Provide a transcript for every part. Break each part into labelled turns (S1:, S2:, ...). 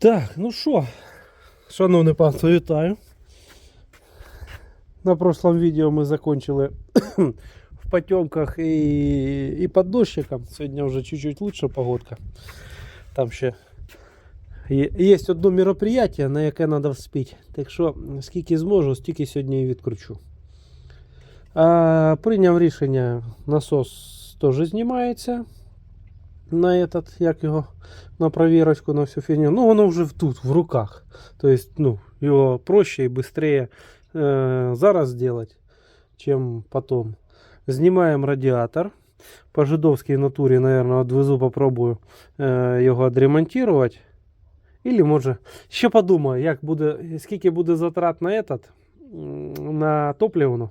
S1: Так, ну що, шановне панство, вітаю. На прошлом відео ми закончили в потемках і, і під дощиком. Сьогодні вже чуть-чуть лучше погодка. Там ще є, є одне мероприятие, на яке треба вспіти. Так що, скільки зможу, стільки сьогодні і відкручу. А, прийняв рішення, насос теж знімається на этот, як його, на провірочку, на всю фігню. Ну, воно вже тут, в руках. Тобто, ну, його проще і швидше э, зараз зробити, чим потом. Знімаємо радіатор. По жидовській натурі, наверное, відвезу, попробую э, його відремонтувати. Или може, ще подумаю, як буде, скільки буде затрат на этот, м, на топливну.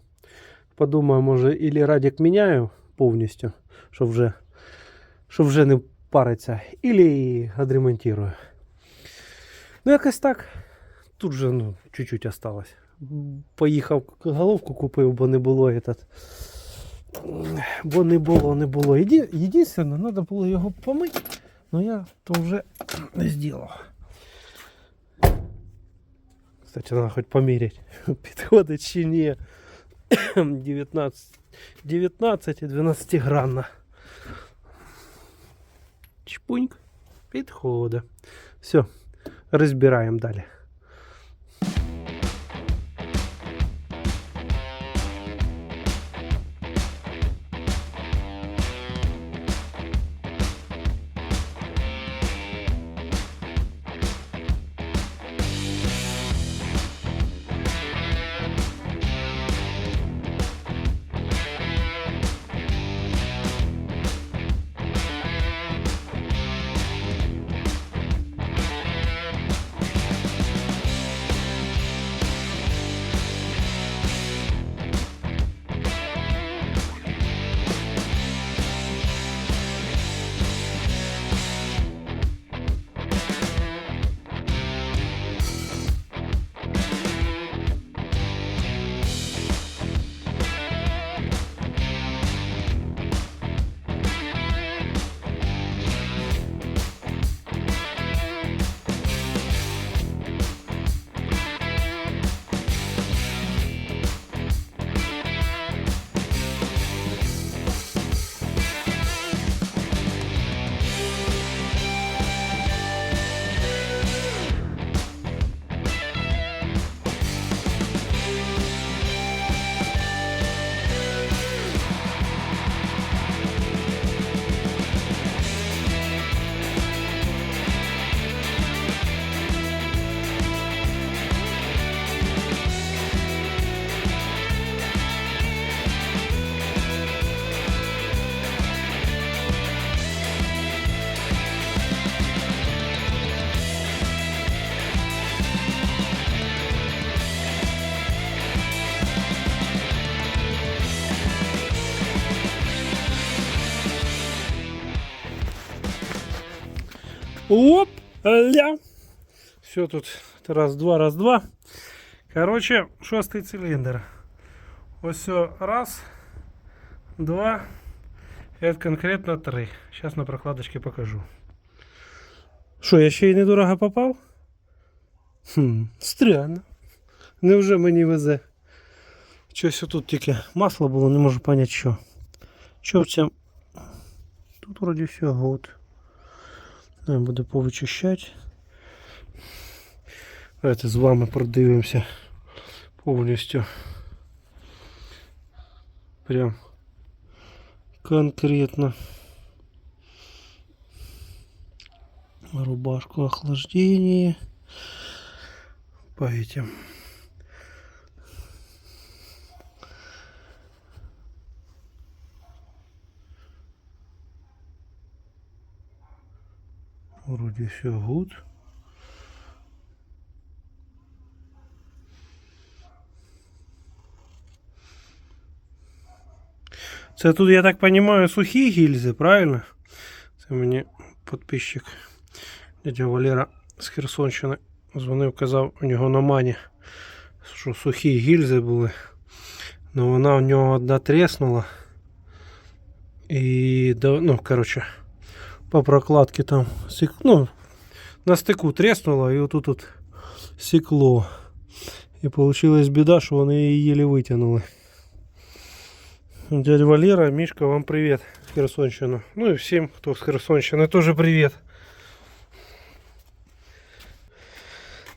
S1: Подумаю, може, или радик міняю повністю, щоб вже, щоб вже не париться, или відремонтую. Ну, якось так. Тут же ну, чуть-чуть осталось. Поїхав, головку купив, бо не було этот. Бо не було, не було. Єдине, треба було його помити, але я то вже не зробив. Кстати, треба хоч поміряти, підходить чи ні. 19, 19 і 12 гранна. Чпуньк. Підходить. Все, розбираємо далі. Ля! Все тут раз, два, раз, два. Короче, шостий циліндр. Ось раз, два. Это конкретно три. Сейчас на прокладочке покажу. Що, я ще й недорого попав? Хм, странно. Невже мені везе? Щось тут тільки масло було, не можу поняти що. Що в цьому? Тут вроді все год. Треба буде повичищати. Давайте з вами продивимося повністю. Прям конкретно. Рубашку охлаждения. По этим. Вроде все гуд. Це тут, я так понимаю, сухі гільзи, правильно? Це мені підписчик дядя Валера з Херсонщини дзвонив, казав, у нього на мані, що сухі гільзи були. Ну вона у нього одна треснула. І, ну, коротше, по прокладці там, сек- ну, на стику треснуло, і отут тут секло. І получилась біда, що вони її єлі витягнули. Дядя Валера, Мішка, вам привіт з Херсонщини. Ну і всім, хто з Херсонщини, теж привіт.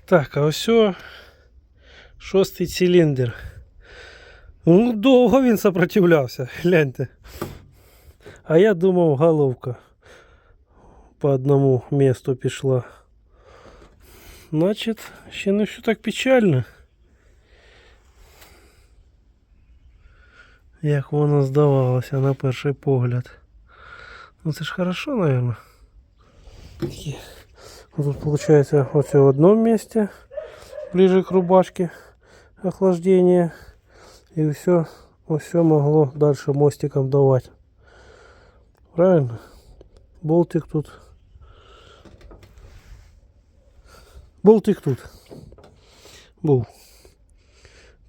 S1: Так, а ось о, шостий циліндр. Ну, довго він сопротивлявся, гляньте. А я думав, головка по одному місту пішла. Значить, ще не все так печально. Як воно здавалося на перший погляд. Ну це ж хорошо, наверное. Є. Ну, Тут получается вот все в одном месте, ближе к рубашке охлаждение. И все, все могло дальше мостиком давать. Правильно? Болтик тут. Болтик тут. Был.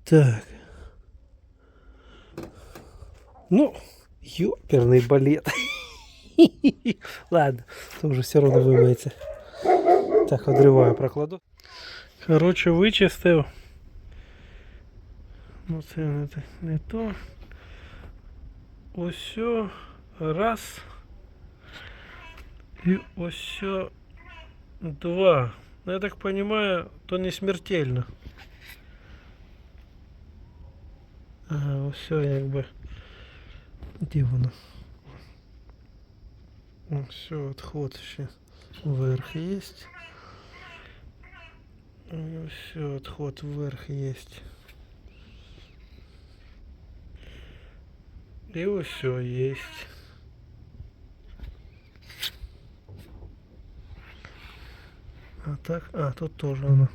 S1: Так. Ну, ёперный балет. Ладно, то вже все одно вимиється. Так, одриваю, прокладу. Коротше, вичистив. Ну це не, не то. Ось раз. І ось два. Ну, я так понимаю, то не смертельно. Ага, о, якби. Де воно? Все, отход ще вверх есть. Все, отход вверх есть. И все есть. А так, а, тут тоже оно.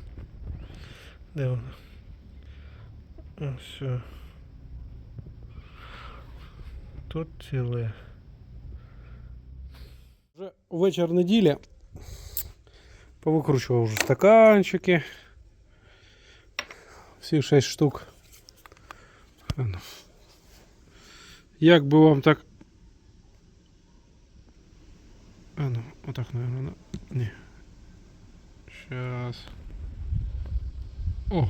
S1: Де воно? Все. Тут ціле. Вже вечір неділі. Повикручував вже стаканчики. Всі 6 штук. А ну. Як би вам так. А ну, отак, наверное. Ні. Сейчас. О!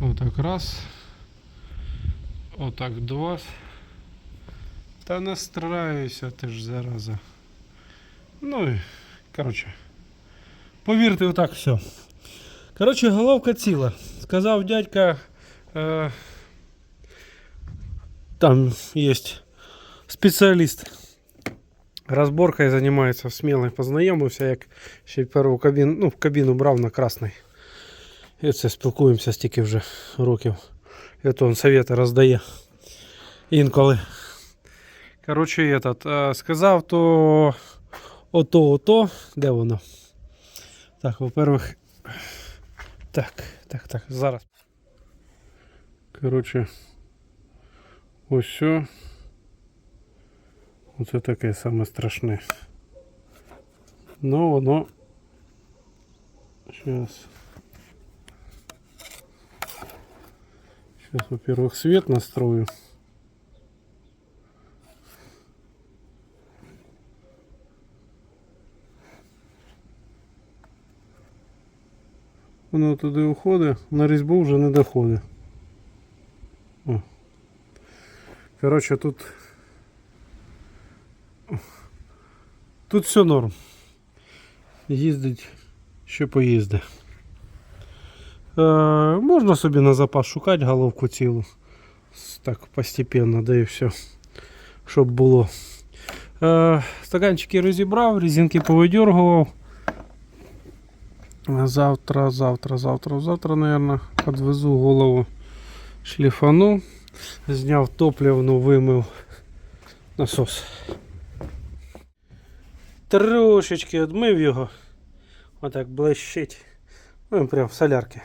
S1: Отак раз. Отак два. Та настраюся теж зараза. Ну і, коротше. Повірте, отак все. Коротше, головка ціла. Сказав дядька. Е, там є спеціаліст. Розборкою займається смілий. Познайомився, як ще першу кабіну, ну, кабіну брав на красний. І це спілкуємося стільки вже років. І от він совєти роздає. Інколи. Коротше, этот, е, сказав, то ото, ото. Де воно? Так, во-первых. Так, так, так, зараз. Коротше. Ось що. Оце таке саме страшне. Ну, воно. Сейчас. Сейчас, во-первых, свет настрою. Воно туди уходить, на різьбу вже не доходить. Коротше, тут. Тут все норм. Їздить, що поїзде. Е, можна собі на запас шукати головку цілу. Так, постепенно, да і все. Щоб було. Е, стаканчики розібрав, резинки повидергував. Завтра, завтра, завтра, завтра, наверное, подвезу голову шліфану. Зняв топливну, вимив насос. Трошечки відмив його. Отак блищить. Ну, прям в солярки.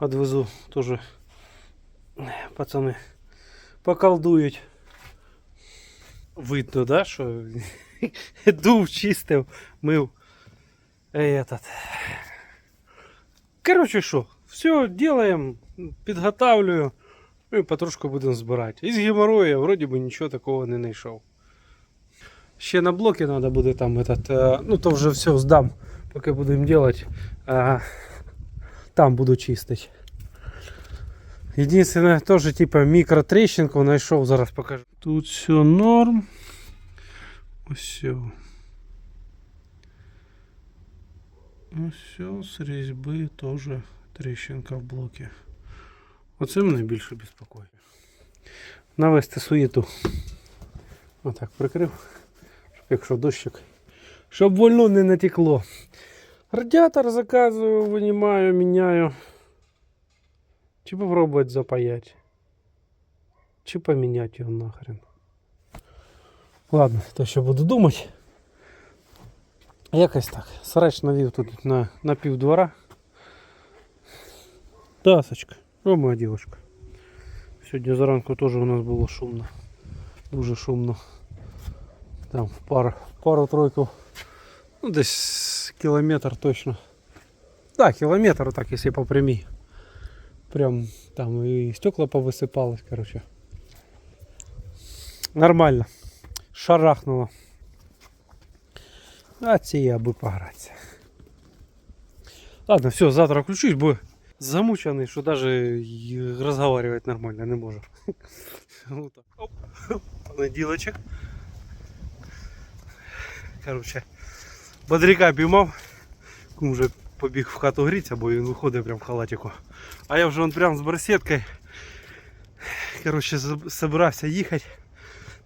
S1: Одвезу теж. Пацани поколдують. Видно, да, що дув, чистив, мив. Этот. Короче, що, все делаем, підготавлюю. Ну і потрошку будемо збирати. Із геморрою я вроді би нічого такого не знайшов. Ще на блоки треба буде там этот, е, ну то вже все здам Поки будемо делать, а, там буду чистить. Единственное, тоже типа мікротрещинку знайшов, зараз покажу. Тут все норм. Все. Все, з різьби теж тріщинка в блокі. Оце мене більше безпокоїть. Навести суєту. Отак прикрив, щоб Якщо дощик. Щоб вольно не натекло. Радіатор заказую, винімаю, міняю. Чи попробувати запаять. Чи поміняти його нахрен. Ладно, то що буду думати. Якось так. Срач навів тут на, на пів двора. Тасочка. О, моя дівчинка. Сьогодні зранку теж у нас було шумно. Дуже шумно. Там пару, пару-тройку. Ну, десь кілометр точно. Так, кілометр, так, якщо по прямій. Прям там і стекла повисипались, короче. Нормально. Шарахнуло. А ці аби погратися. Ладно, все, завтра включусь, бо замучений, що даже й розговаривать нормально не можу. Вот так. Оп. Понеділочок. Короче, бодряка піймав. Кум вже побіг в хату гріться, бо він виходить прям в халатику. А я вже он прям з барсеткою. Короче, заб- собирався їхати.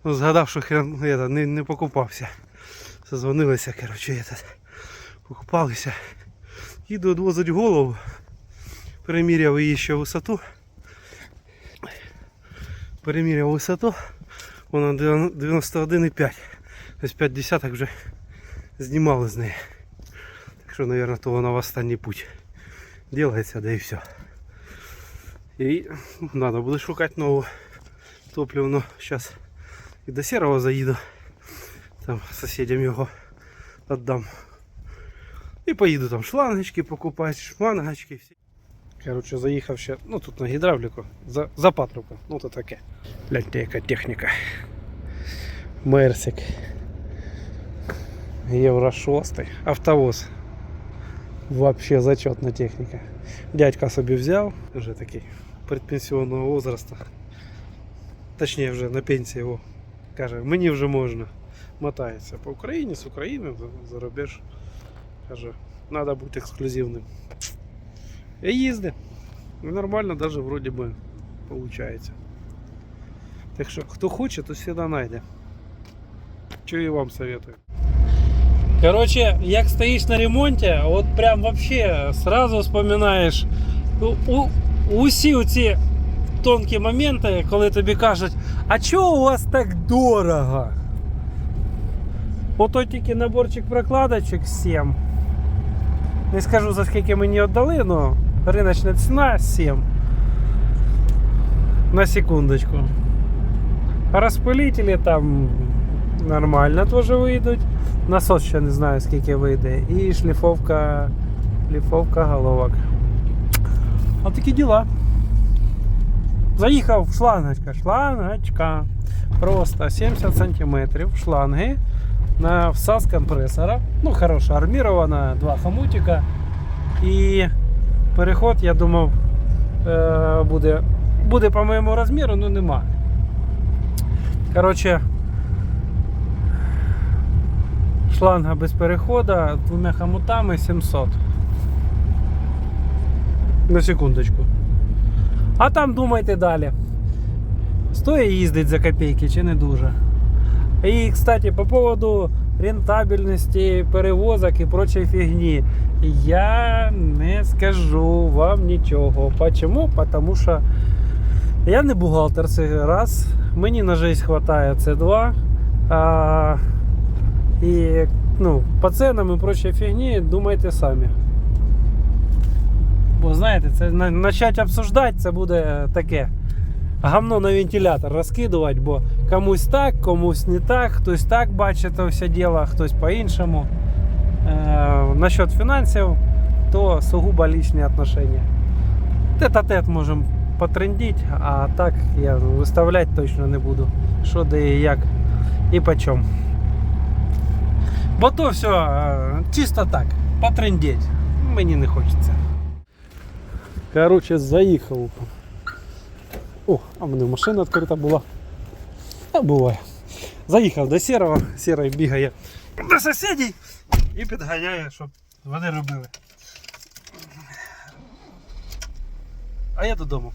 S1: Ну, згадав, що хрен ну, это, не, не покупався. Созвонилися, короче, этот, покупалися. Їду відвозить голову. Переміряв її ще висоту. Переміряв висоту. Вона 91,5. Тобто 5 десяток вже знімали з неї. Так що, мабуть, то вона в останній путь. Делается, да і все. І треба буде шукати нову топливну. Зараз і до серого заїду. Там сусідям його віддам. І поїду там шлангочки покупати, шлангочки всі. Коротше, заїхав ще, ну тут на гідравліку, за, за патрубку, ну то таке. Гляньте, яка техніка. Мерсик. Євро 6. Автовоз. Вообще зачетна техніка. Дядька собі взяв, вже такий предпенсіонного возраста. Точніше вже на пенсії його. Каже, мені вже можна. Мотається по Україні, з України, за- рубеж. Каже, треба бути ексклюзивним. І їздить. Нормально навіть вроді би виходить. Так що, хто хоче, то завжди знайде. Що і вам советую. Короче, як стоїш на ремонті, от прям вообще сразу вспоминаєш у, у, усі оці тонкі моменти, коли тобі кажуть, а чого у вас так дорого? Ото тільки наборчик прокладочок 7. Не скажу за скільки мені віддали, але риночна ціна 7. На секундочку. Розпилителі там нормально теж вийдуть. Насос ще не знаю скільки вийде. І шліфовка, шліфовка головок. А такі діла. Заїхав шлангочка, шлангочка. Просто 70 сантиметрів шланги на всас компресора. Ну, хороша, армірована, два хомутика. І переход, я думав, е, буде, буде по моєму розміру, але нема. Коротше, шланга без переходу двома хомутами 700. На секундочку. А там думайте далі. Стоїть їздить за копійки чи не дуже. І, кстати, по поводу рентабельності перевозок і прочої фігні. Я не скажу вам нічого. Почему? Потому що я не бухгалтер це раз. Мені на жесть хватає це два. А, і ну, по ценам і прочій фігні думайте самі. Бо знаєте, це почати обсуждати, це буде таке. Гамно на вентилятор розкидувати, бо комусь так, комусь не так, хтось так бачить це все діло, хтось по-іншому. Е, насчет фінансів, то сугубо лічні отношения. Тет-а-тет можемо потрендити, а так я виставляти точно не буду. Що де і як і по чому. Бо то все е, чисто так. потрендеть. Мені не хочеться. Короче, заїхав. О, а в мене машина відкрита була. А буває. Заїхав до сірого, сірий бігає до сусідів і підганяє, щоб вони робили. А я додому.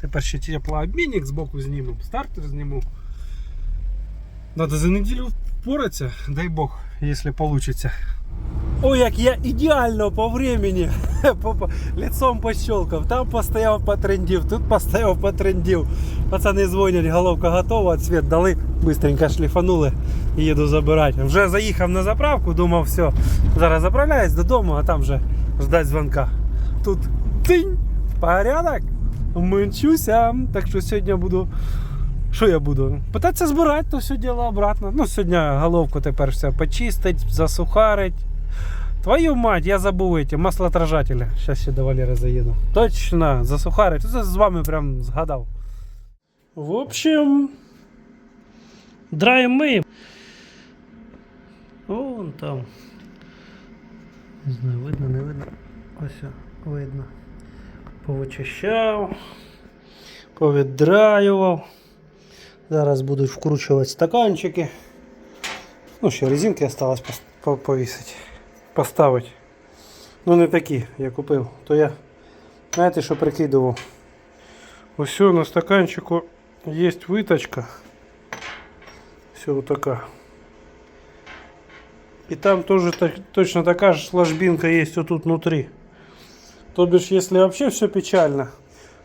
S1: Тепер ще теплообмінник збоку зніму, стартер зніму. Надо за неділю впоратися, дай Бог, якщо вийде. Ой, як я ідеально по времени лицом пощелкав. Там постояв, потрендів, тут постояв, потрендів. Пацани дзвонять, головка готова, цвет дали, быстренько шліфанули і їду забирати. Вже заїхав на заправку, думав, все, зараз заправляюсь додому, а там вже ждать дзвонка. Тут тинь, порядок, мчуся. Так що сьогодні буду. Що я буду? Питатися збирати, то все діло обратно. Ну, сьогодні головку тепер все почистить, засухарить. Твою мать, я забув эти маслоотражатели. Сейчас ще до Валери заїду. Точно, засухарить. Це з вами прям згадав. В общем, драємо ми. Вон там. Не знаю, видно, не видно. Ось видно. Повичищав, повідраював. Зараз будуть вкручувати стаканчики. Ну, ще резинки осталось пос- по- повісити. Поставити. Ну не такі, я купив. То я, знаєте, що прикидував? Ось на стаканчику є виточка. Все вот така. И там тоже так, точно такая же ложбинка есть вот тут внутри. То бишь, если вообще все печально,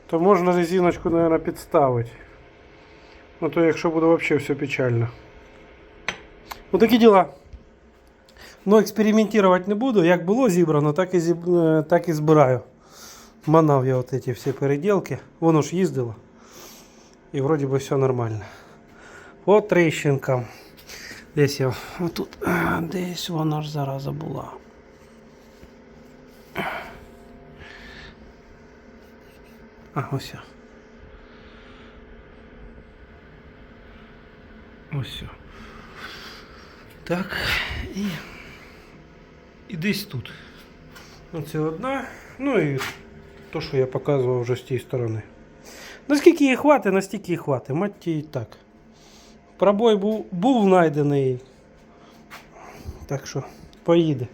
S1: то можно резиночку, наверное, підставити. Ну то якщо буде вообще все печально. Ну такі діла. Ну, експериментувати не буду. Як було зібрано, так і, зіб... е, так і збираю. Манав я от ці всі переділки. Воно ж їздило. І вроді би все нормально. По тріщинкам. Десь я отут. а, Десь вона ж зараза була. А, ось. я. Ось. я. Так. І, і десь тут. Оце одна. Ну і то, що я показував вже з тієї сторони. Наскільки її хватить, настільки її хватить. Мать і так. Пробой був, був знайдений. Так що поїде.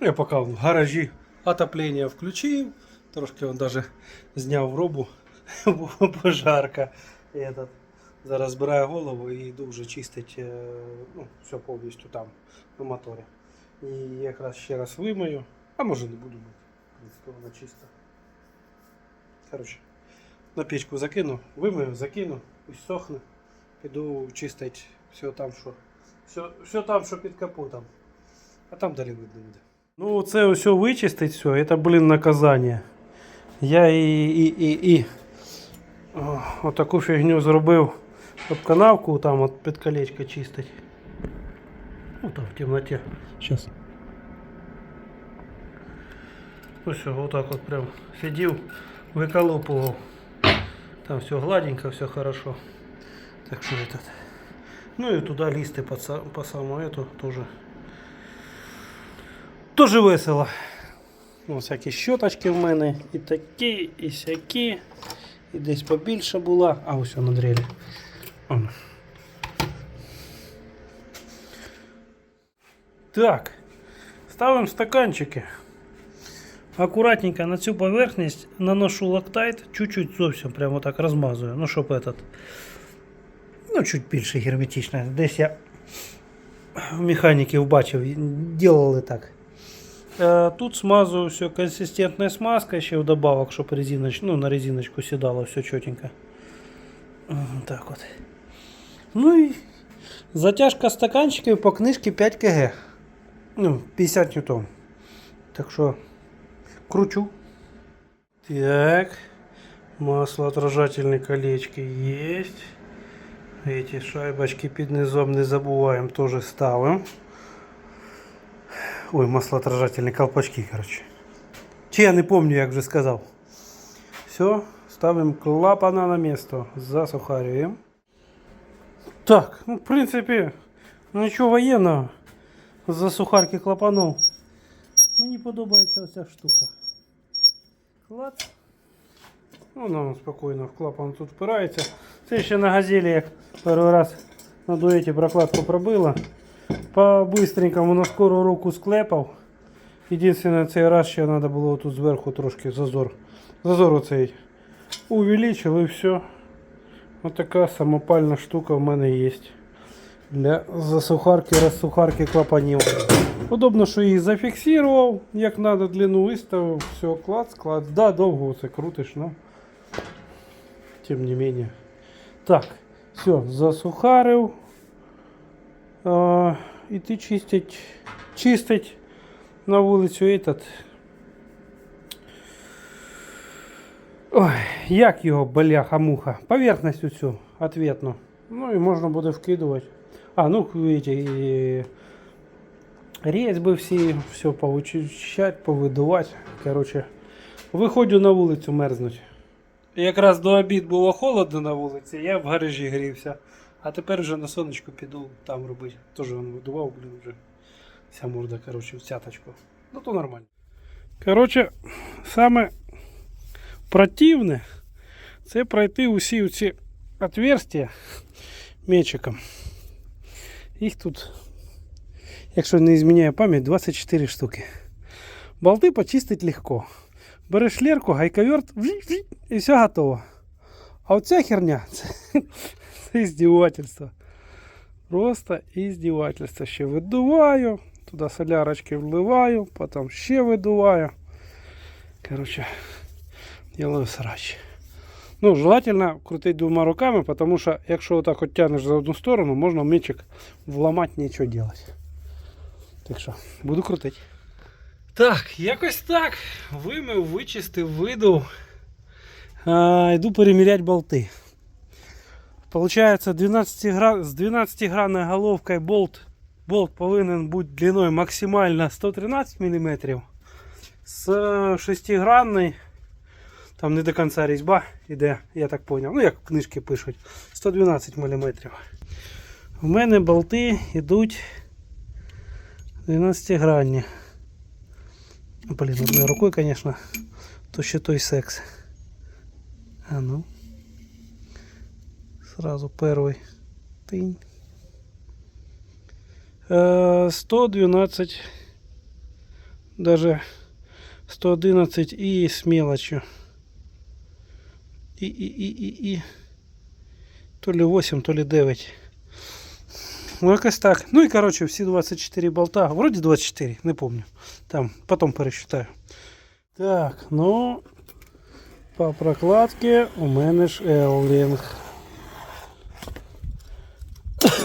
S1: Я поки в гаражі отоплення включив. Трошки он даже зняв робу, бо пожарка. І этот. Зараз збираю голову і йду вже чистить е, ну, все повністю там на моторі. І якраз ще раз вимию, а може не буду мити. В принципі, вона чиста. Коротше, на печку закину, вимию, закину, пусть сохне. Піду чистить все там, що. Все, все там, що під капотом. А там далі видно буде. Ну, це все вичистить все, це, блін, наказання. Я і, і, і, і отаку фігню зробив. Щоб канавку там от під колечко чистить. Ну там в темноте. Сейчас. Ну все, вот так вот прям сидел, выколупывал. Там все гладенько, все хорошо. Так что этот. Ну и туда листы по, са- по самому эту тоже. Тоже весело. Ну, всякі щоточки в мене. І такі, і сякі. І десь побільше була. А ось на дрелі. Он. Так, ставимо стаканчики. Аккуратненько на цю поверхність наношу лактайт, чуть-чуть зовсім прямо так розмазую. Ну, щоб этот, ну, чуть більше герметично. Десь я в механіків бачив, делали так. Е, Тут смазываю все консистентной смазкой, ще вдобавок, щоб резиноч, ну, на резиночку сідало все чотенько. М, Так от. Ну і затяжка стаканчиків по книжці 5 кг. Ну, 50 ньютон. Так що кручу. Так. Маслоотражательные колечки есть. Эти шайбочки під низом не забуваем, тоже ставим. Ой, маслоотражательные колпачки, короче. Чи я не помню, як вже сказав. Все, ставим клапана на место. Засухарюємо. Так, ну, в принципі, нічого воєнного. за сухарки клапанов. Мені подобається оця штука. Клац. Воно спокійно в клапан тут впирається. Це ще на газелі, як перший раз на дуеті прокладку пробила. По бистренькому на скору руку склепав. Єдине, цей раз ще треба було тут зверху трошки зазор. Зазор оцей увеличив і все. Ось така самопальна штука в мене є. Для засухарки, розсухарки клапанів. Удобно, що їх зафіксував, як треба длину виставив, все, клац, клац. Да, довго це крутиш, но тим не менее. Так, все, засухарив. Іти чистить, чистить на вулицю этот. Ой, як його бляха-муха. Поверхність цю ответну. Ну і можна буде вкидувати. А, ну видите, і резьби всі, все повичищать, повидувати. Короче, виходжу на вулицю мерзнуть. Якраз до обід було холодно на вулиці, я в гаражі грівся. А тепер вже на сонечку піду там робити. Теж він видував, блін, вже вся морда, короче, в цяточку. Ну то нормально. Короче, саме противне це пройти усі ці отверстия мечиком. Їх тут, якщо не зміняє пам'ять, 24 штуки. Болти почистить легко. Береш лерку, гайковерт і все готово. А оця херня це, це іздівательство. Просто іздівательство. Ще видуваю, туди солярочки вливаю, потім ще видуваю. Короче, делаю срач. Ну, желательно крутить двома руками, потому что якщо отак от тянеш за одну сторону, можна мечик вломати нічого делать. Так що, буду крутити. Так, якось так. Вимив, вичистив, видув. А, йду переміряти болти. Получается 12 гра... з 12 гранной головкой болт. Болт повинен бути длиною максимально 113 мм. З 6-гранной там не до кінця різьба іде, я так зрозумів. Ну, як в книжки пишуть, 112 мм. У мене болти йдуть 12 гранні. Блін, одною рукою, звісно, то ще той секс. А ну. Сразу перший. Тинь. Е, 112. Даже 111 и с мелочью. І, і, і, і, і. То ли 8, то ли 9. Ну, якось так. Ну і коротше, всі 24 болта. Вроді 24, не помню. Там, потім пересчитаю. Так, ну по прокладці у мене ж Еллінг.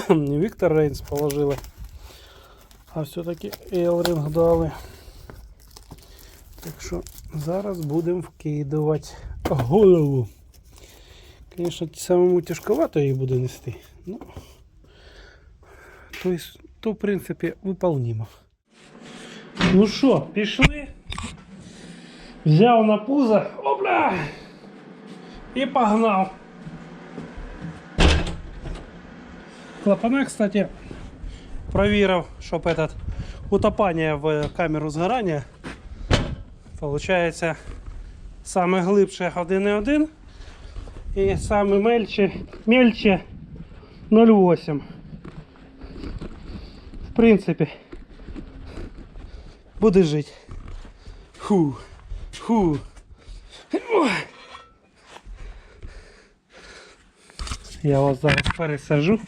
S1: Не Віктор Рейнс положили. А все-таки Елринг дали. Так що зараз будемо вкидувати голову. Звісно, самому тяжковато її буде нести. Ну, то, то в принципі, виполнимо. Ну що, пішли? Взяв на пузо, опля! І погнав. Клапана, кстати, провірив, щоб этот утопання в камеру згорання. Получається саме глибше 1,1 і саме мельче, мельче 0,8. В принципі, буде жити. Фу, фу. Я вас зараз пересажу.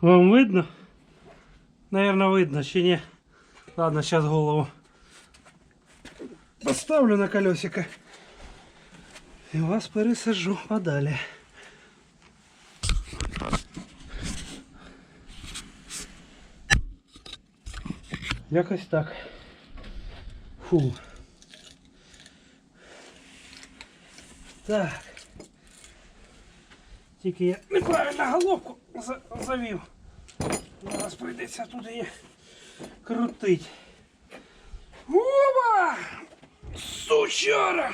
S1: Вам видно? Наверное, видно, чи ні? Ладно, сейчас голову поставлю на колесико. І вас пересажу подалі. Якось так. Фу. Так. Тільки я неправильно головку за- завів. Зараз прийдеться тут її крутить. Оба! Сучара!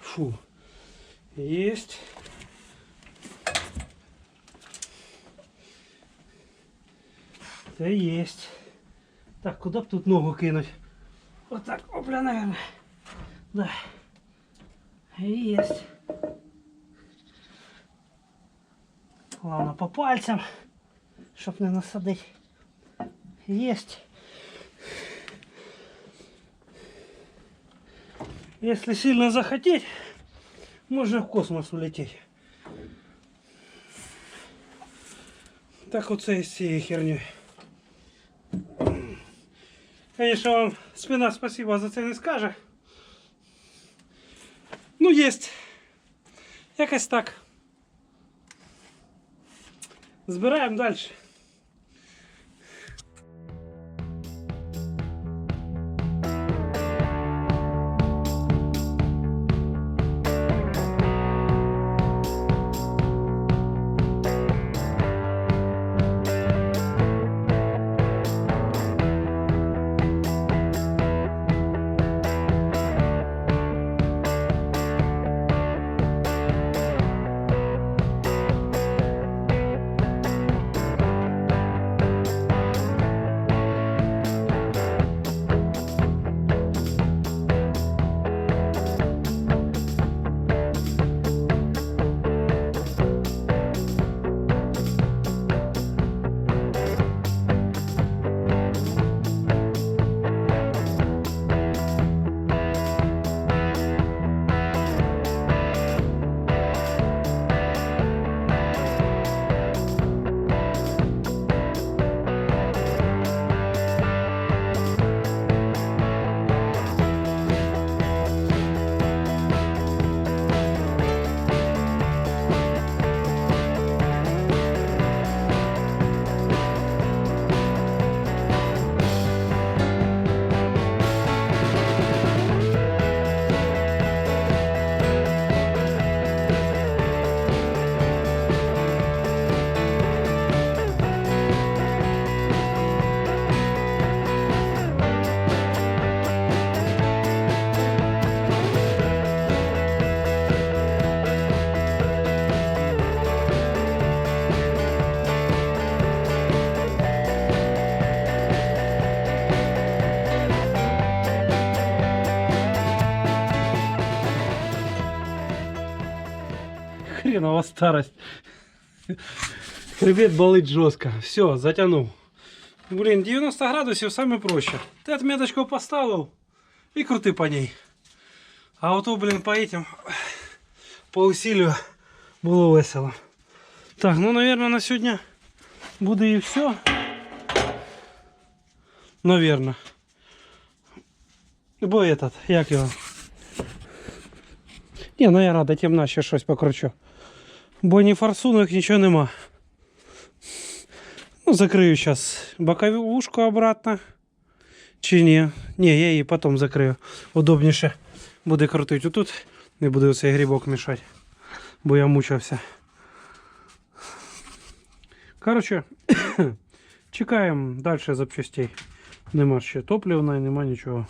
S1: Фу. Есть. Да есть. Так, куда бы тут ногу кинуть? Вот так, опля, наверное. Да. Есть. Главное по пальцам, чтоб не насадить. Есть. Если сильно захотеть, можно в космос улететь. Так оце із цією хернею. Конечно, вам спина спасибо за це не скаже. Ну, есть. Якось так. Збираємо далі. Хренова старость. Хребет болить жестко. Все, затянул. Блин, 90 градусів саме проще. Ти отметочку поставив і крути по ней. А ото, блин, по этим, по усилию було весело. Так, ну, наверное, на сьогодні буде і все. Наверное. Бо этот, як його? Ні, ну я рада, темна ще щось покручу. Бо ні форсунок, нічого нема. Ну, закрию зараз боковушку обратно. Чи ні? Ні, я її потім закрию. Удобніше буде крутити. Тут не буде цей грибок мішати. Бо я мучився. Коротше, чекаємо далі запчастей. Нема ще топливної, нема нічого.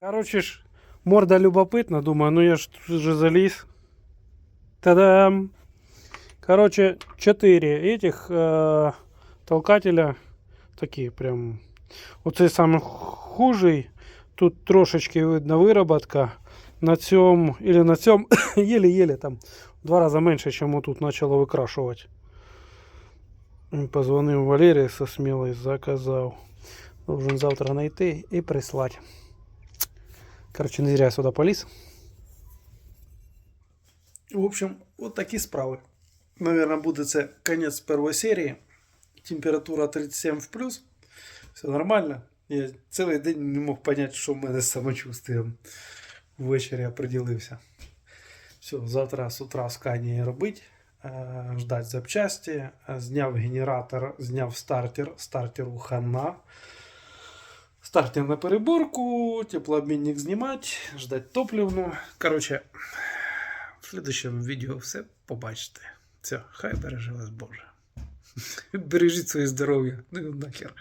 S1: Коротше ж, морда любопытна, думаю, ну я ж вже заліз. Та-дам! Короче, 4 этих э, толкателя такі прям. Оцей саме хужий. Тут трошечки видно вироботка. На цьому, или на цьому, еле-еле там в два рази менше, ніж тут почало викрашувати. Позвонив Валерій со смілий, заказав. Должен завтра знайти і прислати. Короче, не зря я сюда полез. В общем, вот такие справи. Наверное, буде це конец первой серии. Температура 37 в плюс. Все нормально. Я цілий день не мог понять, що в мене з самочувствием. Ввечері определився. Все, завтра з утра сканії робить. е, Ждать запчасті. Зняв генератор, зняв стартер. Стартеру хана. Стартер на переборку, теплообмінник знімати, ждать топливну. Короче, в следующем відео все побачите. Все, хай береже вас Боже. Бережіть своє здоров'я. Ну нахер.